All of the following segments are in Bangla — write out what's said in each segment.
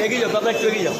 এগিয়ে যাও দাদা একটু এগিয়ে যাও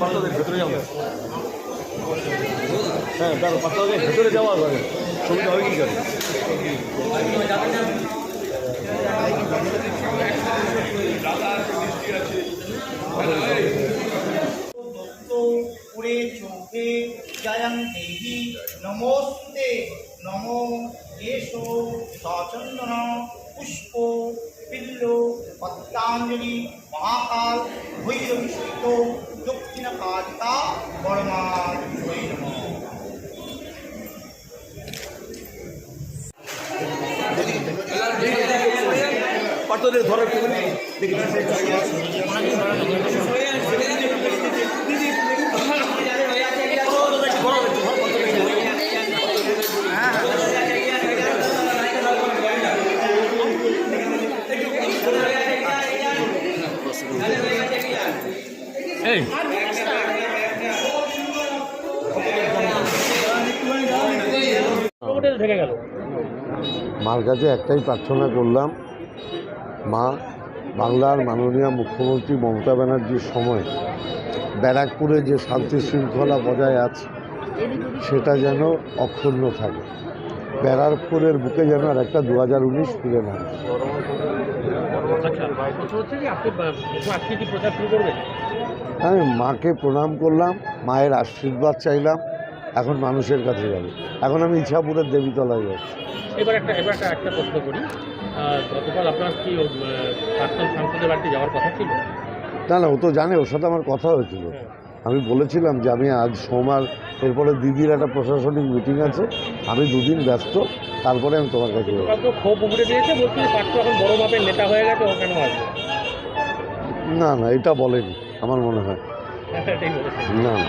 পাত্রদের ভেতরে না হ্যাঁ দেখো পাত্রদের ভেতরে যাওয়া হবে ছবিটা হবে কি করে? জয়ং দেহি নমস্তে নম এসো সচন্দন পুষ্প পিল্ল পত্তাঞ্জলি মহাকাল ভৈরবী সহিত দক্ষিণ কালিকা বর্মাল পাত্রদের ধরো। দেখি মার কাছে একটাই প্রার্থনা করলাম, মা বাংলার মাননীয় মুখ্যমন্ত্রী মমতা ব্যানার্জির সময় ব্যারাকপুরে যে শান্তি শৃঙ্খলা বজায় আছে, সেটা যেন অক্ষুণ্ণ থাকে। ব্যারাকপুরের বুকে যেন আর একটা দু হাজার উনিশ ফিরে না আচ্ছা। আমি মাকে প্রণাম করলাম মায়ের আশীর্বাদ চাইলাম এখন মানুষের কাছে যাবে। এখন আমি ইছাপুরের দেবীতলায় যাচ্ছি। এবার একটা এবার একটা একটা প্রশ্ন করি। গতকাল আপনার কি সাংসদের বাড়িতে যাওয়ার কথা ছিল? না না ও তো জানে ওর সাথে আমার কথা হয়েছিল। আমি বলেছিলাম যে আমি আজ সোমবার এরপরে দিদির একটা প্রশাসনিক মিটিং আছে। আমি দুদিন ব্যস্ত তারপরে আমি তোমার কাছে ক্ষোভ উগড়ে দিয়েছে বলছি পার্থ এখন বড় মাপের নেতা হয়ে গেছে না না এটা বলেনি আমার মনে হয়। না না।